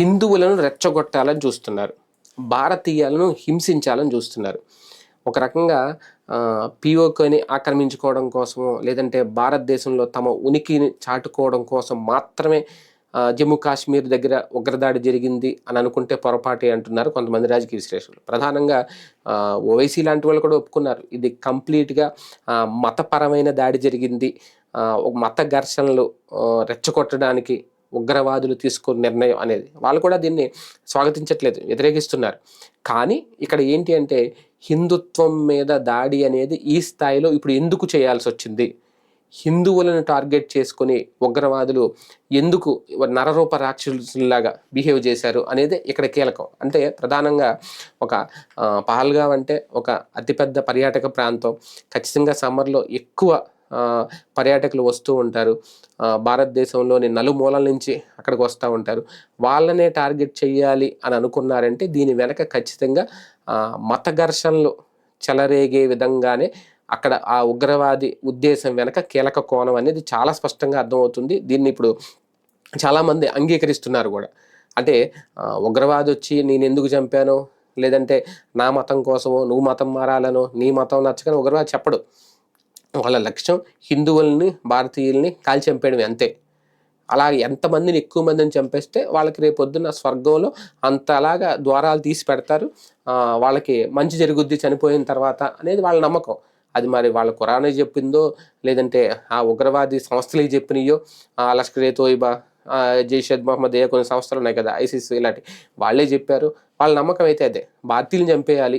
హిందువులను రెచ్చగొట్టాలని చూస్తున్నారు. భారతీయాలను హింసించాలని చూస్తున్నారు. ఒక రకంగా పిఓకని ఆక్రమించుకోవడం కోసమో లేదంటే భారతదేశంలో తమ ఉనికిని చాటుకోవడం కోసం మాత్రమే జమ్మూ కాశ్మీర్ దగ్గర ఉగ్రదాడి జరిగింది అని అనుకుంటే పొరపాటే అంటున్నారు కొంతమంది రాజకీయ విశ్లేషకులు. ప్రధానంగా ఓవైసీ లాంటి వాళ్ళు కూడా ఒప్పుకున్నారు. ఇది కంప్లీట్గా మతపరమైన దాడి జరిగింది. మత ఘర్షణలు రెచ్చగొట్టడానికి ఉగ్రవాదులు తీసుకున్న నిర్ణయం అనేది. వాళ్ళు కూడా దీన్ని స్వాగతించట్లేదు వ్యతిరేకిస్తున్నారు. కానీ ఇక్కడ ఏంటి అంటే హిందుత్వం మీద దాడి అనేది ఈ స్థాయిలో ఇప్పుడు ఎందుకు చేయాల్సి వచ్చింది? హిందువులను టార్గెట్ చేసుకుని ఉగ్రవాదులు ఎందుకు నరరూప రాక్షసులాగా బిహేవ్ చేశారు అనేది ఇక్కడ కీలకం. అంటే ప్రధానంగా ఒక పహల్గావ్ అంటే ఒక అతిపెద్ద పర్యాటక ప్రాంతం. ఖచ్చితంగా సమ్మర్లో ఎక్కువ పర్యాటకులు వస్తూ ఉంటారు. భారతదేశంలోని నలుమూలల నుంచి అక్కడికి వస్తూ ఉంటారు. వాళ్ళనే టార్గెట్ చేయాలి అని అనుకున్నారంటే దీని వెనక ఖచ్చితంగా మత ఘర్షణలు చెలరేగే విధంగానే అక్కడ ఆ ఉగ్రవాది ఉద్దేశం వెనక కీలక కోణం అనేది చాలా స్పష్టంగా అర్థమవుతుంది. దీన్ని ఇప్పుడు చాలామంది అంగీకరిస్తున్నారు కూడా. అంటే ఉగ్రవాది వచ్చి నేను ఎందుకు చంపాను? లేదంటే నా మతం కోసమో నువ్వు మతం మారాలనో నీ మతం నచ్చకని ఉగ్రవాది చెప్పడు. వాళ్ళ లక్ష్యం హిందువుల్ని భారతీయుల్ని కాల్చి చంపేయడం అంతే. అలా ఎంతమందిని ఎక్కువ మందిని చంపేస్తే వాళ్ళకి రేపొద్దున స్వర్గంలో అంతలాగా ద్వారాలు తీసి పెడతారు. వాళ్ళకి మంచి జరుగుద్ది చనిపోయిన తర్వాత అనేది వాళ్ళ నమ్మకం. అది మరి వాళ్ళ ఖురానే చెప్పిందో లేదంటే ఆ ఉగ్రవాది సంస్థలకి చెప్పినయో లష్కరే లష్కర్ ఏ తోయిబా జైషద్ మహమ్మద్ ఏ కొన్ని సంస్థలు ఉన్నాయి కదా ఐసిస్ ఇలాంటి వాళ్ళే చెప్పారు. వాళ్ళ నమ్మకం అయితే అదే. భారతీయులను చంపేయాలి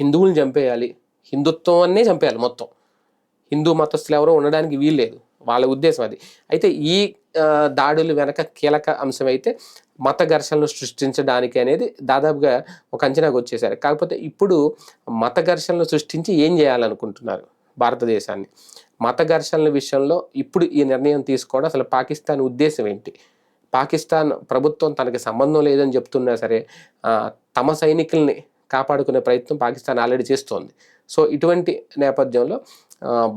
హిందువులను చంపేయాలి హిందుత్వాన్నే చంపేయాలి మొత్తం. హిందూ మతస్థులు ఎవరో ఉండడానికి వీల్లేదు. వాళ్ళ ఉద్దేశం అది. అయితే ఈ దాడులు వెనక కీలక అంశం అయితే మత ఘర్షణలు సృష్టించడానికి అనేది దాదాపుగా ఒక అంచనాకు వచ్చేసారు. కాకపోతే ఇప్పుడు మత ఘర్షణలు సృష్టించి ఏం చేయాలనుకుంటున్నారు భారతదేశాన్ని? మత ఘర్షణల విషయంలో ఇప్పుడు ఈ నిర్ణయం తీసుకోవడం అసలు పాకిస్తాన్ ఉద్దేశం ఏంటి? పాకిస్తాన్ ప్రభుత్వం తనకి సంబంధం లేదని చెప్తున్నా సరే తమ సైనికుల్ని కాపాడుకునే ప్రయత్నం పాకిస్తాన్ ఆల్రెడీ చేస్తోంది. సో ఇటువంటి నేపథ్యంలో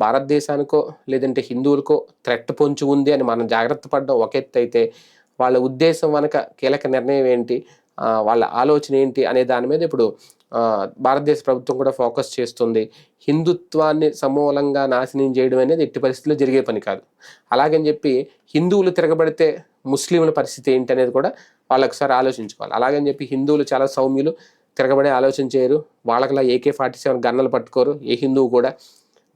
భారతదేశానికో లేదంటే హిందువులకో థ్రెట్ పొంచి ఉంది అని మనం జాగ్రత్త పడడం ఒక ఎత్తు అయితే వాళ్ళ ఉద్దేశం వెనక కీలక నిర్ణయం ఏంటి వాళ్ళ ఆలోచన ఏంటి అనే దాని మీద ఇప్పుడు భారతదేశ ప్రభుత్వం కూడా ఫోకస్ చేస్తుంది. హిందుత్వాన్ని సమూలంగా నాశనం చేయడం అనేది ఎట్టి పరిస్థితుల్లో జరిగే పని కాదు. అలాగని చెప్పి హిందువులు తిరగబడితే ముస్లింల పరిస్థితి ఏంటి అనేది కూడా వాళ్ళు ఒకసారి ఆలోచించుకోవాలి. అలాగని చెప్పి హిందువులు చాలా సౌమ్యులు తిరగబడే ఆలోచన చేయరు. వాళ్ళకిలా ఏకే ఫార్టీ సెవెన్ గన్నలు పట్టుకోరు. ఏ హిందువు కూడా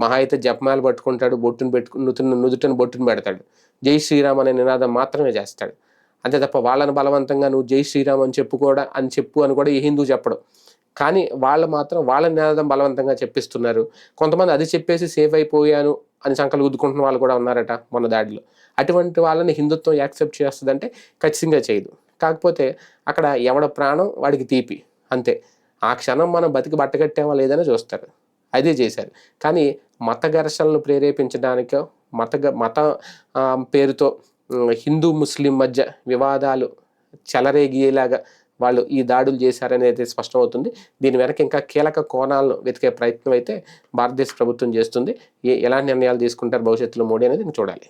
మహా అయితే జపమాలు పట్టుకుంటాడు బొట్టును పెట్టుకు నుతును నుదుటను బొట్టును పెడతాడు. జై శ్రీరామ్ అనే నినాదం మాత్రమే చేస్తాడు. అంతే తప్ప వాళ్ళని బలవంతంగా నువ్వు జై శ్రీరామ్ అని చెప్పు కూడా అని చెప్పు అని కూడా ఏ హిందువు చెప్పడు. కానీ వాళ్ళు మాత్రం వాళ్ళ నినాదం బలవంతంగా చెప్పిస్తున్నారు. కొంతమంది అది చెప్పేసి సేఫ్ అయిపోయాను అని సంకలు గుద్దుకుంటున్న వాళ్ళు కూడా ఉన్నారట మొన్న దాడిలో. అటువంటి వాళ్ళని హిందుత్వం యాక్సెప్ట్ చేస్తుందంటే ఖచ్చితంగా చేయదు. కాకపోతే అక్కడ ఎవడ ప్రాణం? వాడికి తీపి. అంతే. ఆ క్షణం మనం బతికి బట్టగట్టామా లేదని చూస్తారు. అదే చేశారు. కానీ మత ఘర్షణలు ప్రేరేపించడానికో మత గ- మత పేరుతో హిందూ ముస్లిం మధ్య వివాదాలు చెలరేగేలాగా వాళ్ళు ఈ దాడులు చేశారనేది స్పష్టమవుతుంది. దీని వెనక ఇంకా కీలక కోణాలను వెతికే ప్రయత్నం అయితే భారతదేశ ప్రభుత్వం చేస్తుంది. ఏ ఎలాంటి నిర్ణయాలు తీసుకుంటారు భవిష్యత్తులో మోడీ అనేది చూడాలి.